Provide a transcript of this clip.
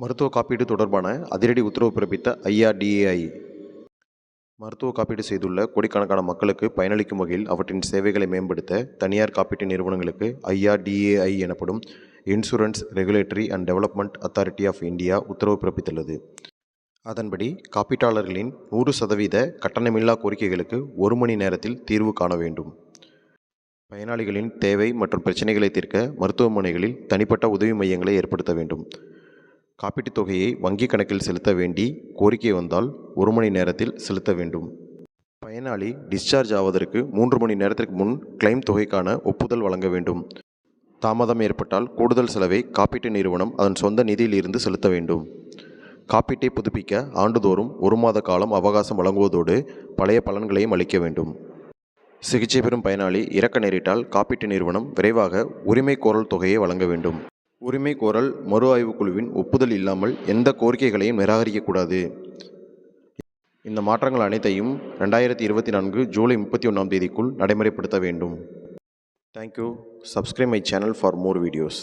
மருத்துவ காப்பீடு தொடர்பான அதிரடி உத்தரவு பிறப்பித்த ஐஆர்டிஏஐ. மருத்துவ காப்பீடு செய்துள்ள கோடிக்கணக்கான மக்களுக்கு பயனளிக்கும் வகையில் அவற்றின் சேவைகளை மேம்படுத்த தனியார் காப்பீட்டு நிறுவனங்களுக்கு ஐஆர்டிஏஐ எனப்படும் insurance regulatory and development authority of India உத்தரவு பிறப்பித்துள்ளது. அதன்படி காப்பீட்டாளர்களின் நூறு சதவீத கட்டணமில்லா கோரிக்கைகளுக்கு ஒரு மணி நேரத்தில் தீர்வு காண வேண்டும். பயனாளிகளின் தேவை மற்றும் பிரச்சனைகளை தீர்க்க மருத்துவமனைகளில் தனிப்பட்ட உதவி மையங்களை ஏற்படுத்த வேண்டும். காப்பீட்டுத் தொகையை வங்கிக் கணக்கில் செலுத்த வேண்டி கோரிக்கை வந்தால் ஒரு மணி நேரத்தில் செலுத்த வேண்டும். பயனாளி டிஸ்சார்ஜ் ஆவதற்கு மூன்று மணி நேரத்திற்கு முன் கிளைம் தொகைக்கான ஒப்புதல் வழங்க வேண்டும். தாமதம் ஏற்பட்டால் கூடுதல் செலவை காப்பீட்டு நிறுவனம் அதன் சொந்த நிதியிலிருந்து செலுத்த வேண்டும். காப்பீட்டை புதுப்பிக்க ஆண்டுதோறும் ஒரு மாத காலம் அவகாசம் வழங்குவதோடு பழைய பலன்களையும் அளிக்க வேண்டும். சிகிச்சை பெறும் பயனாளி இறக்க நேரிட்டால் காப்பீட்டு நிறுவனம் விரைவாக உரிமை கோரல் தொகையை வழங்க வேண்டும். உரிமை கோரல் மறு ஆய்வுக் குழுவின் ஒப்புதல் இல்லாமல் எந்த கோரிக்கைகளையும் நிராகரிக்கக்கூடாது இந்த மாற்றங்கள் அனைத்தையும் ரெண்டாயிரத்தி இருபத்தி நான்கு ஜூலை முப்பத்தி ஒன்றாம் தேதிக்குள் நடைமுறைப்படுத்த வேண்டும். Thank you subscribe my channel for more videos